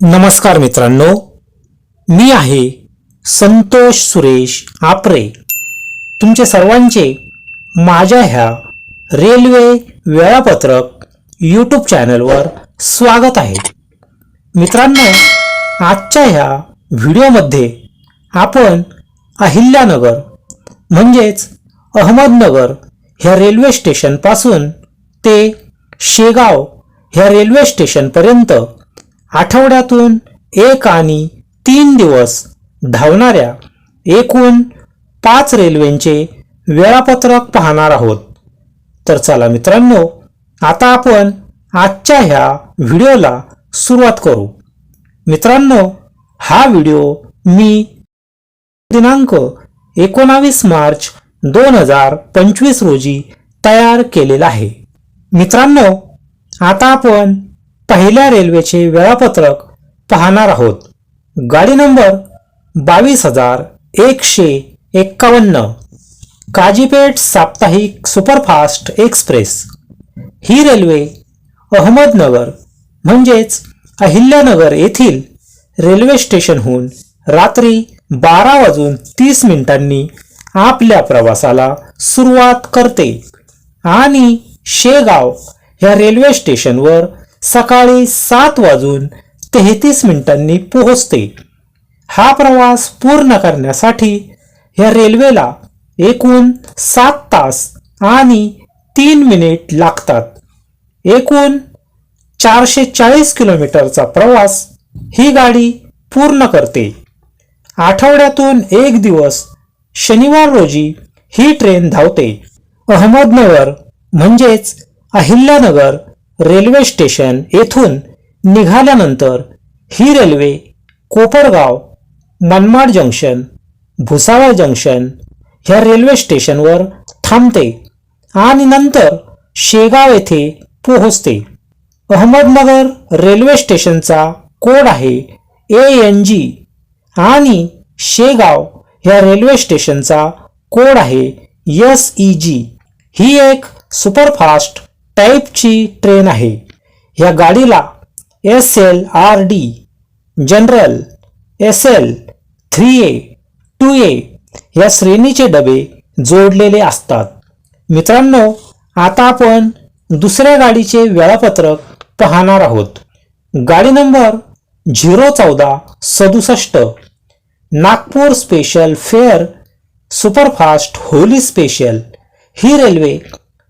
नमस्कार मित्रांनो मी आहे संतोष सुरेश आपरे. तुमचे सर्वांचे माझ्या ह्या रेल्वे वेळापत्रक यूट्यूब चॅनलवर स्वागत आहे. मित्रांनो आजच्या ह्या व्हिडिओमध्ये आपण अहिल्यानगर म्हणजेच अहमदनगर ह्या रेल्वे स्टेशनपासून ते शेगाव ह्या रेल्वे स्टेशनपर्यंत आठवड्यातून एक आणि तीन दिवस धावणाऱ्या एकूण पाच रेल्वेंचे वेळापत्रक पाहणार आहोत. तर चला मित्रांनो आता आपण आजच्या ह्या व्हिडिओला सुरुवात करू. मित्रांनो हा व्हिडिओ मी दिनांक एकोणावीस मार्च दोन हजार पंचवीस रोजी तयार केलेला आहे. मित्रांनो आता आपण पहिल्या रेल्वेचे वेळापत्रक पाहणार आहोत. गाडी नंबर बावीस हजार एकशे एक्कावन्न काजीपेठ साप्ताहिक सुपरफास्ट एक्सप्रेस. ही रेल्वे अहमदनगर म्हणजेच अहिल्यानगर येथील रेल्वे स्टेशनहून रात्री बारा वाजून तीस मिनिटांनी आपल्या प्रवासाला सुरुवात करते. आणि शेगाव ह्या रेल्वे स्टेशनवर सकाळी सात वाजून तेहतीस मिनिटांनी पोहोचते. हा प्रवास पूर्ण करण्यासाठी ह्या रेल्वेला एकूण सात तास आणि तीन मिनिट लागतात. एकूण चारशे चाळीस किलोमीटरचा प्रवास ही गाडी पूर्ण करते. आठवड्यातून एक दिवस शनिवार रोजी ही ट्रेन धावते. अहमदनगर म्हणजेच अहिल्यानगर रेल्वे स्टेशन येथून निघाल्यानंतर ही railway Kopargaon Manmad junction Bhusawal junction ह्या रेल्वे स्टेशनवर थांबते आणि नंतर शेगाव येथे पोहोचते. अहमदनगर रेल्वे स्टेशनचा कोड आहे ए एन जी आणि शेगाव ह्या रेल्वे स्टेशनचा कोड आहे एस ई जी ही एक सुपरफास्ट टाईपची ट्रेन आहे. ह्या गाडीला S L R D general S L three A two A या श्रेणीचे डबे जोडलेले असतात. मित्रांनो आता आपण दुसऱ्या गाडीचे वेळापत्रक पाहणार आहोत. गाडी नंबर झिरो चौदा सदुसष्ट Nagpur special fare superfast Holi special ही रेल्वे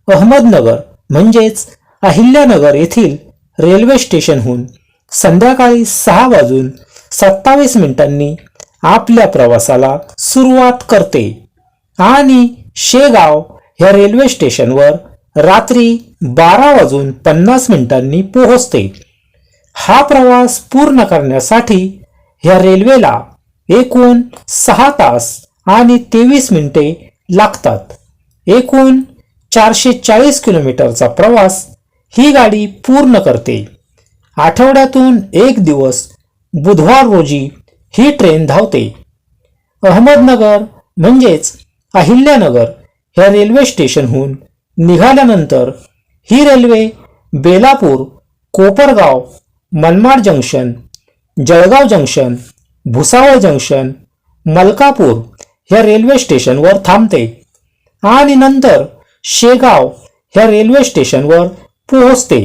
अहमदनगर म्हणजेच अहिल्यानगर येथील रेल्वे स्टेशनहून संध्याकाळी सहा वाजून सत्तावीस मिनिटांनी आपल्या प्रवासाला सुरुवात करते. आणि शेगाव ह्या रेल्वे स्टेशनवर रात्री बारा वाजून पन्नास मिनिटांनी पोहोचते. हा प्रवास पूर्ण करण्यासाठी ह्या रेल्वेला एकूण सहा तास आणि तेवीस मिनिटे लागतात. एकूण चारशे चाळीस किलोमीटरचा प्रवास ही गाडी पूर्ण करते. आठवड्यातून एक दिवस बुधवार रोजी ही ट्रेन धावते. अहमदनगर म्हणजेच अहिल्यानगर ह्या रेल्वे स्टेशनहून निघाल्यानंतर ही railway Belapur Kopargaon Manmad junction Jalgaon junction Bhusawal junction Malkapur ह्या रेल्वे स्टेशनवर थांबते. आणि नंतर शेगाव ह्या रेल्वे स्टेशनवर पोहोचते.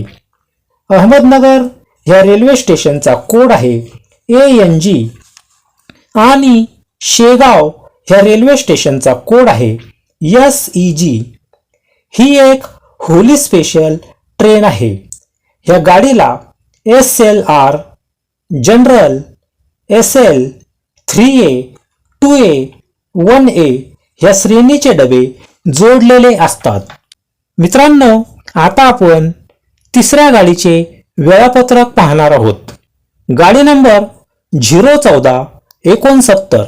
अहमदनगर ह्या रेल्वे स्टेशनचा कोड आहे ए एन जी आणि शेगाव ह्या रेल्वे स्टेशनचा कोड आहे एस ई जी ही एक होली स्पेशल ट्रेन आहे. ह्या गाडीला S L R general S L three A two A one A ह्या श्रेणीचे डबे जोडलेले असतात. मित्रांनो आता आपण तिसऱ्या गाडीचे वेळापत्रक पाहणार आहोत. गाडी नंबर झिरो चौदा एकोणसत्तर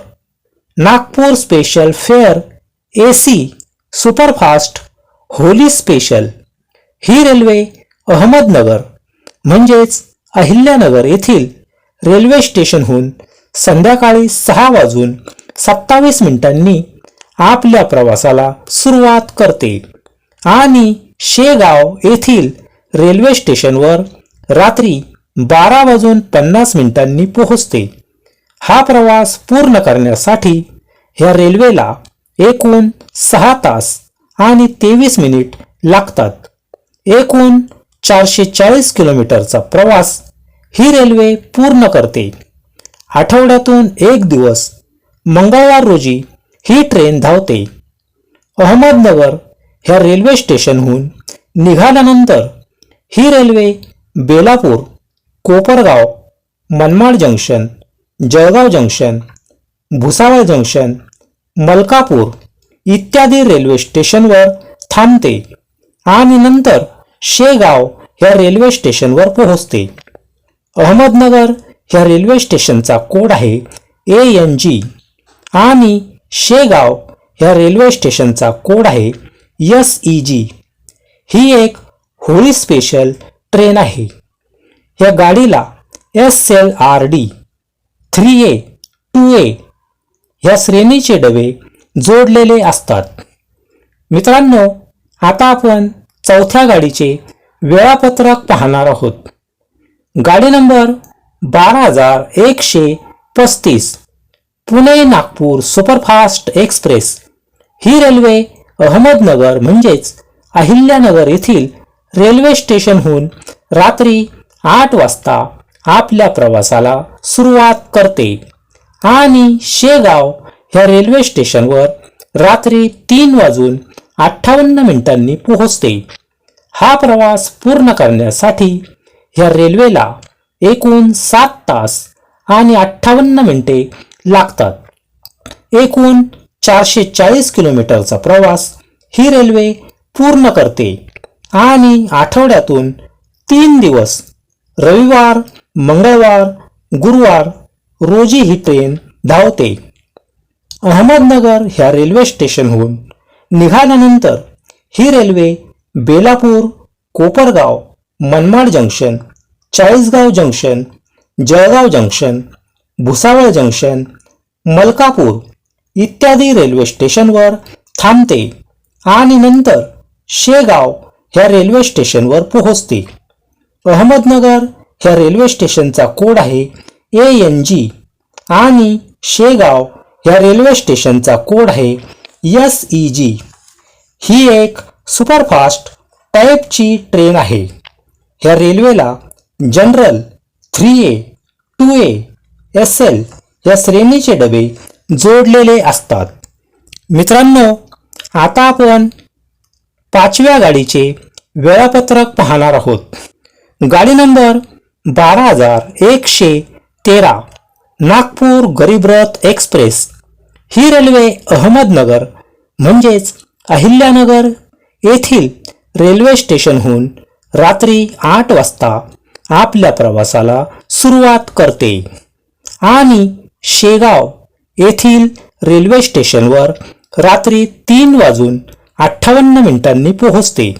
Nagpur special fare A C superfast Holi special he railway Ahmednagar म्हणजेच अहिल्यानगर येथील रेल्वे स्टेशनहून संध्याकाळी सहा वाजून सत्तावीस मिनिटांनी आपल्या प्रवासाला सुरुवात करते. आणि शेगाव येथील रेल्वे स्टेशनवर रात्री बारा वाजून पन्नास मिनिटांनी पोहोचते. हा प्रवास पूर्ण करण्यासाठी ह्या रेल्वेला एकूण सहा तास आणि तेवीस मिनिट लागतात. एकूण चारशे चाळीस किलोमीटरचा प्रवास ही रेल्वे पूर्ण करते. आठवड्यातून एक दिवस मंगळवार रोजी ही ट्रेन धावते. अहमदनगर ह्या रेल्वे स्टेशनहून निघाल्यानंतर ही railway Belapur Kopargaon Manmad junction Jalgaon junction Bhusawal junction Malkapur इत्यादी रेल्वे स्टेशनवर थांबते आणि नंतर शेगाव ह्या रेल्वे स्टेशनवर पोहोचते. अहमदनगर ह्या रेल्वे स्टेशनचा कोड आहे ए एन जी आणि शेगाव ह्या रेल्वे स्टेशनचा कोड आहे यस ई जी ही एक होळी स्पेशल ट्रेन आहे. या गाडीला S L R D three A two A ह्या श्रेणीचे डबे जोडलेले असतात. मित्रांनो आता आपण चौथ्या गाडीचे वेळापत्रक पाहणार आहोत. गाडी नंबर बारा हजार एकशे पस्तीस. Pune Nagpur superfast express. ही रेल्वे अहमदनगर म्हणजेच अहिल्यानगर येथील रेल्वे स्टेशनहून रात्री आठ वाजता आपल्या प्रवासाला सुरुवात करते. आणि शेगाव ह्या रेल्वे स्टेशनवर रात्री तीन वाजून अठ्ठावन्न मिनिटांनी पोहोचते. हा प्रवास पूर्ण करण्यासाठी ह्या रेल्वेला एकूण सात तास आणि अठ्ठावन्न मिनिटे लागतात. एकूण चारशे चाळीस किलोमीटरचा प्रवास ही रेल्वे पूर्ण करते आणि आठवड्यातून तीन दिवस रविवार मंगळवार गुरुवार रोजी ही ट्रेन धावते. अहमदनगर ह्या रेल्वे स्टेशनहून निघाल्यानंतर ही railway Belapur Kopargaon Manmad junction Chalisgaon junction Jalgaon junction Bhusawal junction Malkapur इत्यादी रेल्वे स्टेशनवर थांबते आणि नंतर शेगाव ह्या रेल्वे स्टेशनवर पोहोचते. अहमदनगर ह्या रेल्वे स्टेशनचा कोड आहे ए एन जी आणि शेगाव ह्या रेल्वे स्टेशनचा कोड आहे एस ई जी ही एक सुपरफास्ट टाईपची ट्रेन आहे. ह्या रेल्वेला general three A two A S L या श्रेणीचे डबे जोडलेले असतात. मित्रांनो आता आपण पाचव्या गाडीचे वेळापत्रक पाहणार आहोत. गाडी नंबर बारा हजार एकशे तेरा नागपूर गरीबरथ एक्सप्रेस. ही रेल्वे अहमदनगर म्हणजेच अहिल्यानगर येथील रेल्वे स्टेशनहून रात्री आठ वाजता आपल्या प्रवासाला सुरुवात करते. आणि शेगाव येथील रेल्वे स्टेशनवर रात्री तीन वाजून अठ्ठावन्न मिनिटांनी पोहोचते.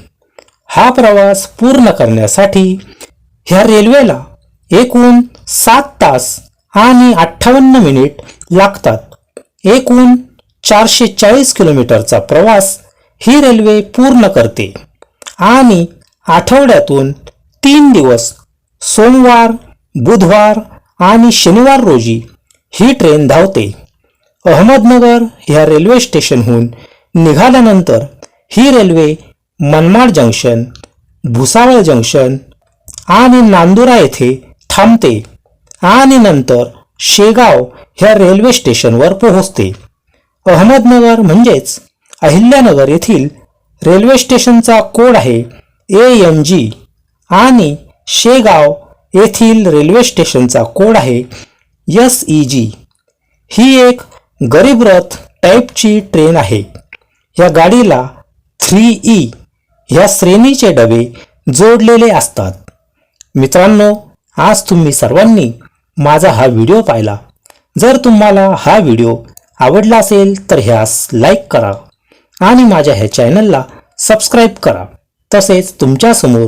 हा प्रवास पूर्ण करण्यासाठी ह्या रेल्वेला एकूण सात तास आणि अठ्ठावन्न मिनिट लागतात. एकूण चारशे चाळीस किलोमीटरचा प्रवास ही रेल्वे पूर्ण करते. आणि आठवड्यातून तीन दिवस सोमवार बुधवार आणि शनिवार रोजी ही ट्रेन धावते. अहमदनगर ह्या रेल्वे स्टेशनहून निघाल्यानंतर ही railway Manmad junction Bhusawal junction आणि नांदुरा येथे थांबते आणि नंतर शेगाव ह्या रेल्वे स्टेशनवर पोहोचते. अहमदनगर म्हणजेच अहिल्यानगर येथील रेल्वे स्टेशनचा कोड आहे ए एन जी आणि शेगाव येथील रेल्वे स्टेशनचा कोड आहे एस ई जी ही एक गरीब रथ टाईपची ट्रेन आहे. या गाडीला थ्री ई ह्या श्रेणीचे डबे जोडलेले असतात. मित्रांनो आज तुम्ही सर्वांनी माझा हा व्हिडिओ पाहिला. जर तुम्हाला हा व्हिडिओ आवडला असेल तर ह्यास लाईक करा आणि माझ्या ह्या चॅनलला सबस्क्राईब करा. तसेच तुमच्यासमोर